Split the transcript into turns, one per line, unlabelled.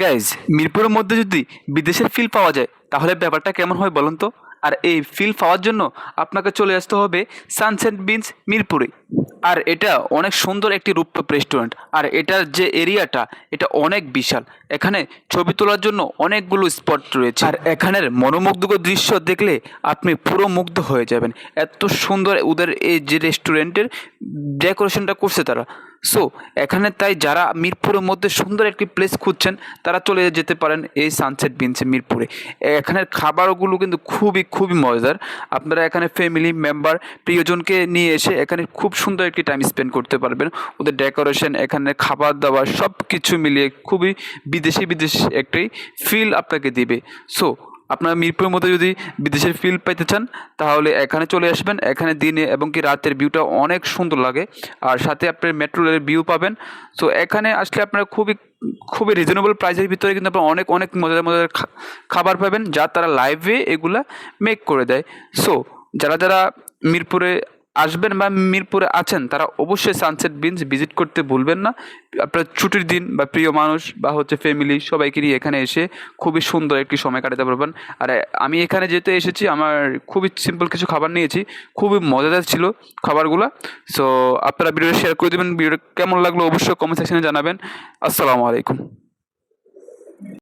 Guys মিরপুরের মধ্যে যদি বিদেশের ফিল পাওয়া যায়, তাহলে ব্যাপারটা কেমন হয় বলুন তো? আর এই ফিল পাওয়ার জন্য আপনাকে চলে আসতে হবে সানসেট বিনস মিরপুরে। আর এটা অনেক সুন্দর একটি রূপটপ রেস্টুরেন্ট আর এটার যে এরিয়াটা এটা অনেক বিশাল। এখানে ছবি তোলার জন্য অনেকগুলো স্পট রয়েছে। আর এখানের মনোমুগ্ধকর দৃশ্য দেখলে আপনি পুরো মুগ্ধ হয়ে যাবেন। এত সুন্দর ওদের এই যে রেস্টুরেন্টের ডেকোরেশনটা করছে তারা। সো এখানে তাই যারা মিরপুরের মধ্যে সুন্দর একটি প্লেস খুঁজছেন, তারা চলে যেতে পারেন এই সানসেট বিনসে মিরপুরে। এখানের খাবারগুলো কিন্তু খুবই খুবই মজাদার। আপনারা এখানে ফ্যামিলি মেম্বার প্রিয়জনকে নিয়ে এসে এখানে খুব সুন্দর একটি টাইম স্পেন্ড করতে পারবেন। ওদের ডেকোরেশন এখানে খাবার দাবার সব কিছু মিলিয়ে খুবই বিদেশি বিদেশি একটি ফিল আপনাকে দিবে। সো আপনারা মিরপুরের মধ্যে যদি বিদেশের ফিল পাইতে চান, তাহলে এখানে চলে আসবেন। এখানে দিনে এবং কি রাতের ভিউটা অনেক সুন্দর লাগে। আর সাথে আপনার মেট্রো রেলের ভিউ পাবেন। সো এখানে আসলে আপনারা খুবই খুবই রিজনেবল প্রাইসের ভিতরে কিন্তু আপনারা অনেক অনেক মজার মজার খাবার পাবেন, যা তারা লাইভে এগুলা মেক করে দেয়। সো যারা যারা মিরপুরে আসবেন বা মিরপুরে আছেন, তারা অবশ্যই সানসেট বিনস ভিজিট করতে ভুলবেন না। আপনার ছুটির দিন বা প্রিয় মানুষ বা হচ্ছে ফ্যামিলি সবাইকে নিয়ে এখানে এসে খুবই সুন্দর একটি সময় কাটাতে পারবেন। আর আমি এখানে যেতে এসেছি, আমার খুবই সিম্পল কিছু খাবার নিয়েছি, খুবই মজাদার ছিল খাবারগুলো। সো আপনারা ভিডিওটা শেয়ার করে দেবেন, ভিডিওটা কেমন লাগল অবশ্যই কমেন্ট সেকশনে জানাবেন। আসসালামু আলাইকুম।